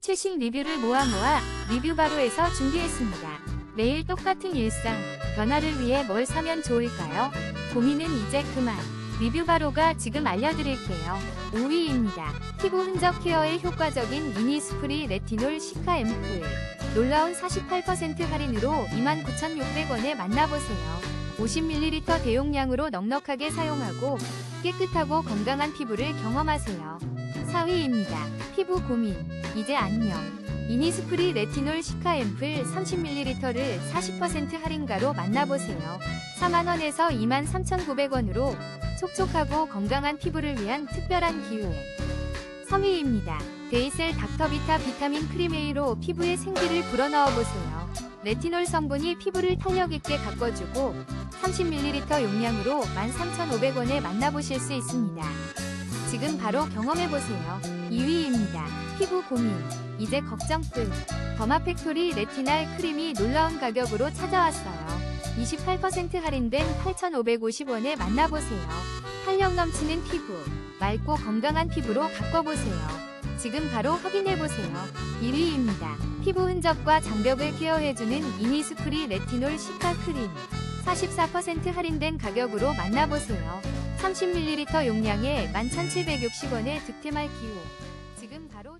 최신 리뷰를 모아 모아 리뷰바로에서 준비했습니다. 매일 똑같은 일상, 변화를 위해 뭘 사면 좋을까요? 고민은 이제 그만. 리뷰바로가 지금 알려드릴게요. 5위입니다. 피부 흔적 케어에 효과적인 이니스프리 레티놀 시카 앰플. 놀라운 48% 할인으로 29,600원에 만나보세요. 50ml 대용량으로 넉넉하게 사용하고 깨끗하고 건강한 피부를 경험하세요. 4위입니다. 피부 고민. 이제 안녕. 이니스프리 레티놀 시카 앰플 30ml를 40% 할인가로 만나보세요. 4만원에서 23,900원으로 촉촉하고 건강한 피부를 위한 특별한 기회. 3위입니다. 데이셀 닥터비타 비타민 크림 A로 피부에 생기를 불어넣어보세요. 레티놀 성분이 피부를 탄력 있게 가꿔주고 30ml 용량으로 13,500원에 만나보실 수 있습니다. 지금 바로 경험해보세요. 2위입니다. 피부 고민. 이제 걱정 끝. 더마팩토리 레티날 크림이 놀라운 가격으로 찾아왔어요. 28% 할인된 8,550원에 만나보세요. 탄력 넘치는 피부. 맑고 건강한 피부로 바꿔보세요. 지금 바로 확인해보세요. 1위입니다. 피부 흔적과 장벽을 케어해주는 이니스프리 레티놀 시카 크림. 44% 할인된 가격으로 만나보세요. 30ml 용량에 11,760원의 득템할 기호. 지금 바로